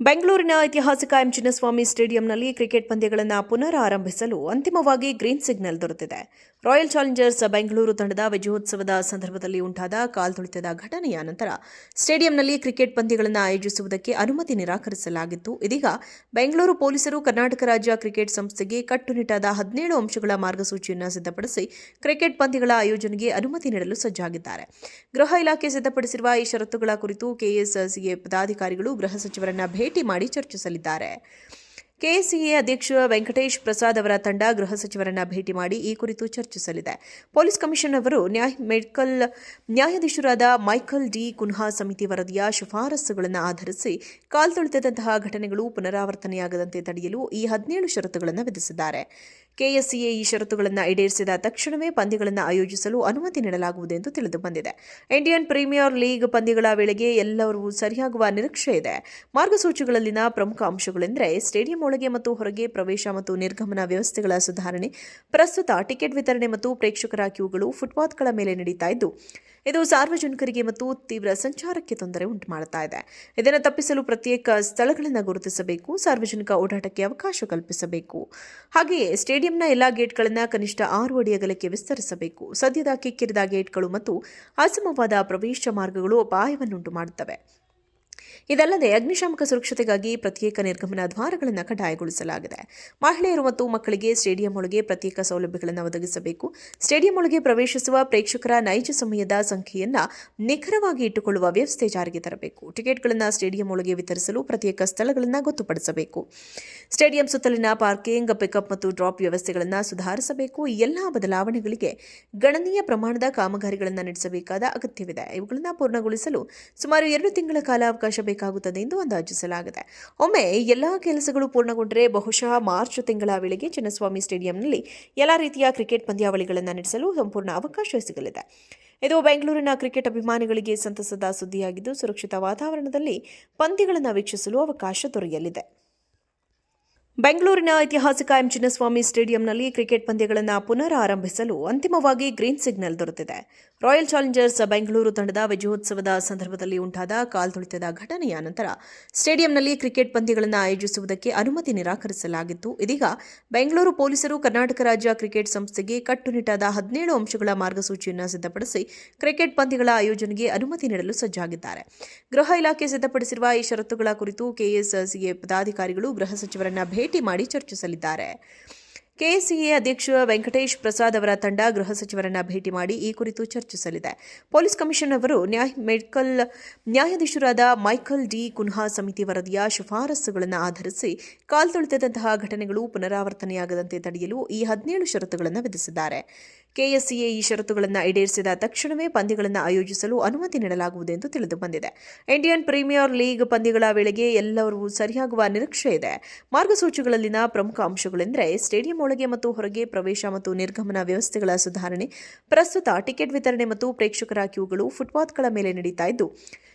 ಬೆಂಗಳೂರಿನ ಐತಿಹಾಸಿಕ M Chinnaswamy ಸ್ಟೇಡಿಯಂನಲ್ಲಿ cricket ಪಂದ್ಯಗಳನ್ನು ಪುನರ್ ಆರಂಭಿಸಲು ಅಂತಿಮವಾಗಿ ಗ್ರೀನ್ ಸಿಗ್ನಲ್ ದೊರೆತಿದೆ. ರಾಯಲ್ ಚಾಲೆಂಜರ್ಸ್ ಬೆಂಗಳೂರು ತಂಡದ ವಿಜಯೋತ್ಸವದ ಸಂದರ್ಭದಲ್ಲಿ ಉಂಟಾದ ಕಾಲ್ತುಳಿತದ ಘಟನೆಯ ನಂತರ ಸ್ಟೇಡಿಯಂನಲ್ಲಿ ಕ್ರಿಕೆಟ್ ಪಂದ್ಯಗಳನ್ನು ಆಯೋಜಿಸುವುದಕ್ಕೆ ಅನುಮತಿ ನಿರಾಕರಿಸಲಾಗಿತ್ತು. ಇದೀಗ ಬೆಂಗಳೂರು ಪೊಲೀಸರು ಕರ್ನಾಟಕ ರಾಜ್ಯ ಕ್ರಿಕೆಟ್ ಸಂಸ್ಥೆಗೆ ಕಟ್ಟುನಿಟ್ಟಾದ ಹದಿನೇಳು ಅಂಶಗಳ ಮಾರ್ಗಸೂಚಿಯನ್ನು ಸಿದ್ಧಪಡಿಸಿ ಕ್ರಿಕೆಟ್ ಪಂದ್ಯಗಳ ಆಯೋಜನೆಗೆ ಅನುಮತಿ ನೀಡಲು ಸಜ್ಜಾಗಿದ್ದಾರೆ. ಗೃಹ ಇಲಾಖೆ ಸಿದ್ಧಪಡಿಸಿರುವ ಈ ಷರತ್ತುಗಳ ಕುರಿತು ಕೆಎಸ್ಸಿಎ ಪದಾಧಿಕಾರಿಗಳು ಗೃಹ ಸಚಿವರನ್ನ ಭೇಟಿ ಮಾಡಿ ಚರ್ಚಿಸಲಿದ್ದಾರೆ. ಕೆಎಸ್ಸಿಎ ಅಧ್ಯಕ್ಷ ವೆಂಕಟೇಶ್ ಪ್ರಸಾದ್ ಅವರ ತಂಡ ಗೃಹ ಸಚಿವರನ್ನ ಭೇಟಿ ಮಾಡಿ ಈ ಕುರಿತು ಚರ್ಚಿಸಲಿದೆ. ಪೊಲೀಸ್ ಕಮಿಷನ್ ಅವರು ನ್ಯಾಯ ಮೆಡಿಕಲ್ ನ್ಯಾಯಾಧೀಶರಾದ ಮೈಕಲ್ ಡಿ ಕುನ್ಹಾ ಸಮಿತಿ ವರದಿಯ ಶಿಫಾರಸುಗಳನ್ನು ಆಧರಿಸಿ ಕಾಲ್ತುಳಿತದಂತಹ ಘಟನೆಗಳು ಪುನರಾವರ್ತನೆಯಾಗದಂತೆ ತಡೆಯಲು ಈ ಹದಿನೇಳು ಷರತ್ತುಗಳನ್ನು ವಿಧಿಸಿದ್ದಾರೆ. ಕೆಎಸ್ಸಿಎ ಈ ಷರತ್ತುಗಳನ್ನು ಈಡೇರಿಸಿದ ತಕ್ಷಣವೇ ಪಂದ್ಯಗಳನ್ನು ಆಯೋಜಿಸಲು ಅನುಮತಿ ನೀಡಲಾಗುವುದು ಎಂದು ತಿಳಿದು ಬಂದಿದೆ. ಇಂಡಿಯನ್ ಪ್ರೀಮಿಯರ್ ಲೀಗ್ ಪಂದ್ಯಗಳ ವೇಳೆಗೆ ಎಲ್ಲರೂ ಸರಿಯಾಗುವ ನಿರೀಕ್ಷೆ ಇದೆ. ಮಾರ್ಗಸೂಚಿಗಳಲ್ಲಿನ ಪ್ರಮುಖ ಅಂಶಗಳೆಂದರೆ ಸ್ಟೇಡಿಯಂ ಒಳಗೆ ಮತ್ತು ಹೊರಗೆ ಪ್ರವೇಶ ಮತ್ತು ನಿರ್ಗಮನ ವ್ಯವಸ್ಥೆಗಳ ಸುಧಾರಣೆ, ಪ್ರಸ್ತುತ ಟಿಕೆಟ್ ವಿತರಣೆ ಮತ್ತು ಪ್ರೇಕ್ಷಕರ ಕ್ಯೂಗಳು ಫುಟ್ಪಾತ್ಗಳ ಮೇಲೆ ನಡೀತಾ ಇದ್ದು, ಇದು ಸಾರ್ವಜನಿಕರಿಗೆ ಮತ್ತು ತೀವ್ರ ಸಂಚಾರಕ್ಕೆ ತೊಂದರೆ ಉಂಟು ಮಾಡುತ್ತಾ ಇದೆ. ಇದನ್ನು ತಪ್ಪಿಸಲು ಪ್ರತ್ಯೇಕ ಸ್ಥಳಗಳನ್ನು ಗುರುತಿಸಬೇಕು, ಸಾರ್ವಜನಿಕ ಓಡಾಟಕ್ಕೆ ಅವಕಾಶ ಕಲ್ಪಿಸಬೇಕು. ಹಾಗೆಯೇ ಸ್ಟೇಡಿಯಂನ ಎಲ್ಲಾ ಗೇಟ್ಗಳನ್ನು ಕನಿಷ್ಠ ಆರು ಅಡಿ ಅಗಲಕ್ಕೆ ವಿಸ್ತರಿಸಬೇಕು. ಸದ್ಯದ ಕಿಕ್ಕಿರಿದ ಗೇಟ್ಗಳು ಮತ್ತು ಅಸಮವಾದ ಪ್ರವೇಶ ಮಾರ್ಗಗಳು ಅಪಾಯವನ್ನುಂಟು ಮಾಡುತ್ತವೆ ಇದಲ್ಲದೆ ಅಗ್ನಿಶಾಮಕ ಸುರಕ್ಷತೆಗಾಗಿ ಪ್ರತ್ಯೇಕ ನಿರ್ಗಮನ ದ್ವಾರಗಳನ್ನು ಕಡ್ಡಾಯಗೊಳಿಸಲಾಗಿದೆ. ಮಹಿಳೆಯರು ಮತ್ತು ಮಕ್ಕಳಿಗೆ ಸ್ಟೇಡಿಯಂ ಒಳಗೆ ಪ್ರತ್ಯೇಕ ಸೌಲಭ್ಯಗಳನ್ನು ಒದಗಿಸಬೇಕು. ಸ್ಟೇಡಿಯಂ ಒಳಗೆ ಪ್ರವೇಶಿಸುವ ಪ್ರೇಕ್ಷಕರ ನೈಜ ಸಮಯದ ಸಂಖ್ಯೆಯನ್ನು ನಿಖರವಾಗಿ ಇಟ್ಟುಕೊಳ್ಳುವ ವ್ಯವಸ್ಥೆ ಜಾರಿಗೆ ತರಬೇಕು. ಟಿಕೆಟ್ಗಳನ್ನು ಸ್ಟೇಡಿಯಂ ಒಳಗೆ ವಿತರಿಸಲು ಪ್ರತ್ಯೇಕ ಸ್ಥಳಗಳನ್ನು ಗೊತ್ತುಪಡಿಸಬೇಕು. ಸ್ಟೇಡಿಯಂ ಸುತ್ತಲಿನ ಪಾರ್ಕಿಂಗ್, ಪಿಕಪ್ ಮತ್ತು ಡ್ರಾಪ್ ವ್ಯವಸ್ಥೆಗಳನ್ನು ಸುಧಾರಿಸಬೇಕು. ಈ ಎಲ್ಲಾ ಬದಲಾವಣೆಗಳಿಗೆ ಗಣನೀಯ ಪ್ರಮಾಣದ ಕಾಮಗಾರಿಗಳನ್ನು ನಡೆಸಬೇಕಾದ ಅಗತ್ಯವಿದೆ. ಇವುಗಳನ್ನು ಪೂರ್ಣಗೊಳಿಸಲು ಸುಮಾರು ಎರಡು ತಿಂಗಳ ಕಾಲಾವಕಾಶ ಬೇಕಾಗುತ್ತದೆ ಎಂದು ಅಂದಾಜಿಸಲಾಗಿದೆ. ಒಮ್ಮೆ ಎಲ್ಲ ಕೆಲಸಗಳು ಪೂರ್ಣಗೊಂಡರೆ ಬಹುಶಃ ಮಾರ್ಚ್ ತಿಂಗಳ ವೇಳೆಗೆ ಚಿನ್ನಸ್ವಾಮಿ ಸ್ಟೇಡಿಯಂನಲ್ಲಿ ಎಲ್ಲ ರೀತಿಯ ಕ್ರಿಕೆಟ್ ಪಂದ್ಯಾವಳಿಗಳನ್ನು ನಡೆಸಲು ಸಂಪೂರ್ಣ ಅವಕಾಶ ಸಿಗಲಿದೆ. ಇದು ಬೆಂಗಳೂರಿನ ಕ್ರಿಕೆಟ್ ಅಭಿಮಾನಿಗಳಿಗೆ ಸಂತಸದ ಸುದ್ದಿಯಾಗಿದ್ದು, ಸುರಕ್ಷಿತ ವಾತಾವರಣದಲ್ಲಿ ಪಂದ್ಯಗಳನ್ನು ವೀಕ್ಷಿಸಲು ಅವಕಾಶ ದೊರೆಯಲಿದೆ. ಬೆಂಗಳೂರಿನ ಐತಿಹಾಸಿಕ ಎಂ ಚಿನ್ನಸ್ವಾಮಿ ಸ್ಟೇಡಿಯಂನಲ್ಲಿ ಕ್ರಿಕೆಟ್ ಪಂದ್ಯಗಳನ್ನು ಪುನರ್ ಆರಂಭಿಸಲು ಅಂತಿಮವಾಗಿ ಗ್ರೀನ್ ಸಿಗ್ನಲ್ ದೊರೆತಿದೆ. ರಾಯಲ್ ಚಾಲೆಂಜರ್ಸ್ ಬೆಂಗಳೂರು ತಂಡದ ವಿಜಯೋತ್ಸವದ ಸಂದರ್ಭದಲ್ಲಿ ಉಂಟಾದ ಕಾಲ್ತುಳಿತದ ಘಟನೆಯ ನಂತರ ಸ್ಟೇಡಿಯಂನಲ್ಲಿ ಕ್ರಿಕೆಟ್ ಪಂದ್ಯಗಳನ್ನು ಆಯೋಜಿಸುವುದಕ್ಕೆ ಅನುಮತಿ ನಿರಾಕರಿಸಲಾಗಿತ್ತು. ಇದೀಗ ಬೆಂಗಳೂರು ಪೊಲೀಸರು ಕರ್ನಾಟಕ ರಾಜ್ಯ ಕ್ರಿಕೆಟ್ ಸಂಸ್ಥೆಗೆ ಕಟ್ಟುನಿಟ್ಟಾದ ಹದಿನೇಳು ಅಂಶಗಳ ಮಾರ್ಗಸೂಚಿಯನ್ನು ಸಿದ್ಧಪಡಿಸಿ ಕ್ರಿಕೆಟ್ ಪಂದ್ಯಗಳ ಆಯೋಜನೆಗೆ ಅನುಮತಿ ನೀಡಲು ಸಜ್ಜಾಗಿದ್ದಾರೆ. ಗೃಹ ಇಲಾಖೆ ಸಿದ್ಧಪಡಿಸಿರುವ ಈ ಷರತ್ತುಗಳ ಕುರಿತು ಕೆಎಸ್ಸಿಎ ಪದಾಧಿಕಾರಿಗಳು ಗೃಹ ಸಚಿವರನ್ನ ಭೇಟಿ ಮಾಡಿ ಚರ್ಚಿಸಲಿದ್ದಾರೆ. ಕೆಎಸ್ಸಿಎ ಅಧ್ಯಕ್ಷ ವೆಂಕಟೇಶ್ ಪ್ರಸಾದ್ ಅವರ ತಂಡ ಗೃಹ ಸಚಿವರನ್ನ ಭೇಟಿ ಮಾಡಿ ಈ ಕುರಿತು ಚರ್ಚಿಸಲಿದೆ. ಪೊಲೀಸ್ ಕಮಿಷನ್ ಅವರು ನ್ಯಾಯ ಮೆಡಿಕಲ್ ನ್ಯಾಯಾಧೀಶರಾದ ಮೈಕಲ್ ಡಿ. ಕುನ್ಹಾ ಸಮಿತಿ ವರದಿಯ ಶಿಫಾರಸುಗಳನ್ನು ಆಧರಿಸಿ ಕಾಲ್ತುಳಿತದಂತಹ ಘಟನೆಗಳು ಪುನರಾವರ್ತನೆಯಾಗದಂತೆ ತಡೆಯಲು ಈ ಹದಿನೇಳು ಷರತ್ತುಗಳನ್ನು ವಿಧಿಸಿದ್ದಾರೆ. ಕೆಎಸ್ಸಿಎ ಈ ಷರತ್ತುಗಳನ್ನು ಈಡೇರಿಸಿದ ತಕ್ಷಣವೇ ಪಂದ್ಯಗಳನ್ನು ಆಯೋಜಿಸಲು ಅನುಮತಿ ನೀಡಲಾಗುವುದು ಎಂದು ತಿಳಿದು ಬಂದಿದೆ. ಇಂಡಿಯನ್ ಪ್ರೀಮಿಯರ್ ಲೀಗ್ ಪಂದ್ಯಗಳ ವೇಳೆಗೆ ಎಲ್ಲರೂ ಸರಿಯಾಗುವ ನಿರೀಕ್ಷೆ ಇದೆ. ಮಾರ್ಗಸೂಚಿಗಳಲ್ಲಿನ ಪ್ರಮುಖ ಅಂಶಗಳೆಂದರೆ ಸ್ಟೇಡಿಯಂ ಒಳಗೆ ಮತ್ತು ಹೊರಗೆ ಪ್ರವೇಶ ಮತ್ತು ನಿರ್ಗಮನ ವ್ಯವಸ್ಥೆಗಳ ಸುಧಾರಣೆ, ಪ್ರಸ್ತುತ ಟಿಕೆಟ್ ವಿತರಣೆ ಮತ್ತು ಪ್ರೇಕ್ಷಕರ ಕ್ಯೂಗಳು ಫುಟ್ಪಾತ್ಗಳ ಮೇಲೆ ನಡೀತಾ ಇದ್ದು,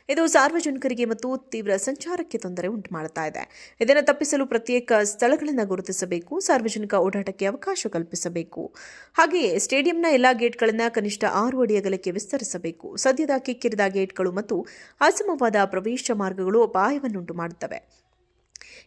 ಇದು ಸಾರ್ವಜನಿಕರಿಗೆ ಮತ್ತು ತೀವ್ರ ಸಂಚಾರಕ್ಕೆ ತೊಂದರೆ ಉಂಟು ಮಾಡುತ್ತಾ ಇದೆ. ಇದನ್ನು ತಪ್ಪಿಸಲು ಪ್ರತ್ಯೇಕ ಸ್ಥಳಗಳನ್ನು ಗುರುತಿಸಬೇಕು, ಸಾರ್ವಜನಿಕ ಓಡಾಟಕ್ಕೆ ಅವಕಾಶ ಕಲ್ಪಿಸಬೇಕು. ಹಾಗೆಯೇ ಸ್ಟೇಡಿಯಂನ ಎಲ್ಲಾ ಗೇಟ್ಗಳನ್ನು ಕನಿಷ್ಠ ಆರು ಅಡಿ ಅಗಲಕ್ಕೆ ವಿಸ್ತರಿಸಬೇಕು. ಸದ್ಯದ ಕಿಕ್ಕಿರಿದ ಗೇಟ್ಗಳು ಮತ್ತು ಅಸಮವಾದ ಪ್ರವೇಶ ಮಾರ್ಗಗಳು ಅಪಾಯವನ್ನುಂಟು ಮಾಡುತ್ತವೆ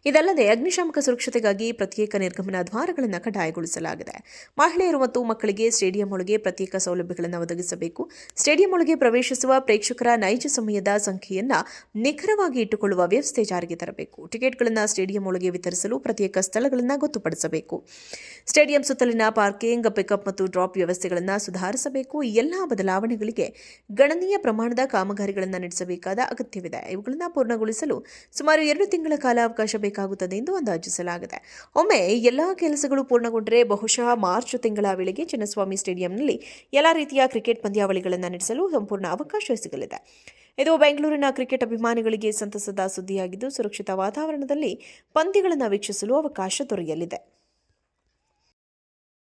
ಇದಲ್ಲದೆ ಅಗ್ನಿಶಾಮಕ ಸುರಕ್ಷತೆಗಾಗಿ ಪ್ರತ್ಯೇಕ ನಿರ್ಗಮನ ದ್ವಾರಗಳನ್ನು ಕಡ್ಡಾಯಗೊಳಿಸಲಾಗಿದೆ. ಮಹಿಳೆಯರು ಮತ್ತು ಮಕ್ಕಳಿಗೆ ಸ್ಟೇಡಿಯಂ ಒಳಗೆ ಪ್ರತ್ಯೇಕ ಸೌಲಭ್ಯಗಳನ್ನು ಒದಗಿಸಬೇಕು. ಸ್ಟೇಡಿಯಂ ಒಳಗೆ ಪ್ರವೇಶಿಸುವ ಪ್ರೇಕ್ಷಕರ ನೈಜ ಸಮಯದ ಸಂಖ್ಯೆಯನ್ನು ನಿಖರವಾಗಿ ಇಟ್ಟುಕೊಳ್ಳುವ ವ್ಯವಸ್ಥೆ ಜಾರಿಗೆ ತರಬೇಕು. ಟಿಕೆಟ್ಗಳನ್ನು ಸ್ಟೇಡಿಯಂ ಒಳಗೆ ವಿತರಿಸಲು ಪ್ರತ್ಯೇಕ ಸ್ಥಳಗಳನ್ನು ಗೊತ್ತುಪಡಿಸಬೇಕು. ಸ್ಟೇಡಿಯಂ ಸುತ್ತಲಿನ ಪಾರ್ಕಿಂಗ್, ಪಿಕಪ್ ಮತ್ತು ಡ್ರಾಪ್ ವ್ಯವಸ್ಥೆಗಳನ್ನು ಸುಧಾರಿಸಬೇಕು. ಎಲ್ಲಾ ಬದಲಾವಣೆಗಳಿಗೆ ಗಣನೀಯ ಪ್ರಮಾಣದ ಕಾಮಗಾರಿಗಳನ್ನು ನಡೆಸಬೇಕಾದ ಅಗತ್ಯವಿದೆ. ಇವುಗಳನ್ನು ಪೂರ್ಣಗೊಳಿಸಲು ಸುಮಾರು ಎರಡು ತಿಂಗಳ ಕಾಲಾವಕಾಶ ಬೇಕಾಗುತ್ತದೆ ಎಂದು ಅಂದಾಜಿಸಲಾಗಿದೆ. ಒಮ್ಮೆ ಎಲ್ಲ ಕೆಲಸಗಳು ಪೂರ್ಣಗೊಂಡರೆ ಬಹುಶಃ ಮಾರ್ಚ್ ತಿಂಗಳ ವೇಳೆಗೆ ಚಿನ್ನಸ್ವಾಮಿ ಸ್ಟೇಡಿಯಂನಲ್ಲಿ ಎಲ್ಲ ರೀತಿಯ ಕ್ರಿಕೆಟ್ ಪಂದ್ಯಾವಳಿಗಳನ್ನು ನಡೆಸಲು ಸಂಪೂರ್ಣ ಅವಕಾಶ ಸಿಗಲಿದೆ. ಇದು ಬೆಂಗಳೂರಿನ ಕ್ರಿಕೆಟ್ ಅಭಿಮಾನಿಗಳಿಗೆ ಸಂತಸದ ಸುದ್ದಿಯಾಗಿದ್ದು, ಸುರಕ್ಷಿತ ವಾತಾವರಣದಲ್ಲಿ ಪಂದ್ಯಗಳನ್ನು ವೀಕ್ಷಿಸಲು ಅವಕಾಶ ದೊರೆಯಲಿದೆ.